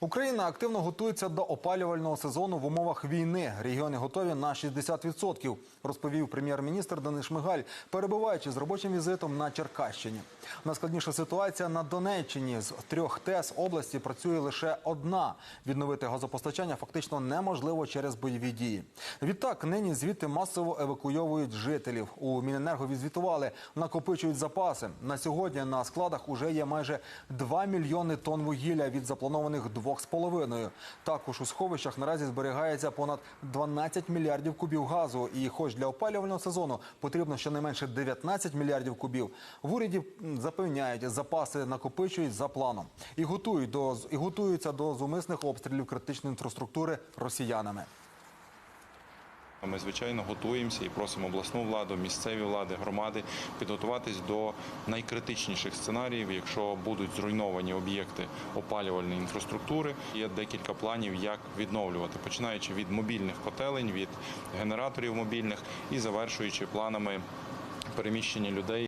Україна активно готується до опалювального сезону в умовах війни. Регіони готові на 60%, розповів прем'єр-міністр Денис Шмигаль, перебуваючи з робочим візитом на Черкащині. Найскладніша ситуація на Донеччині. З трьох ТЕС області працює лише одна. Відновити газопостачання фактично неможливо через бойові дії. Відтак нині звідти масово евакуйовують жителів. У Міненерго відзвітували, накопичують запаси. На сьогодні на складах уже є майже 2 мільйони тонн вугілля від запланованих 2,5. Також у сховищах наразі зберігається понад 12 мільярдів кубів газу. І хоч для опалювального сезону потрібно щонайменше 19 мільярдів кубів, в уряді запевняють, запаси накопичують за планом і готують до і готуються до зумисних обстрілів критичної інфраструктури росіянами. Ми звичайно готуємося і просимо обласну владу, місцеві влади, громади підготуватись до найкритичніших сценаріїв, якщо будуть зруйновані об'єкти опалювальної інфраструктури. Є декілька планів, як відновлювати, починаючи від мобільних котелень, від генераторів мобільних і завершуючи планами переміщення людей.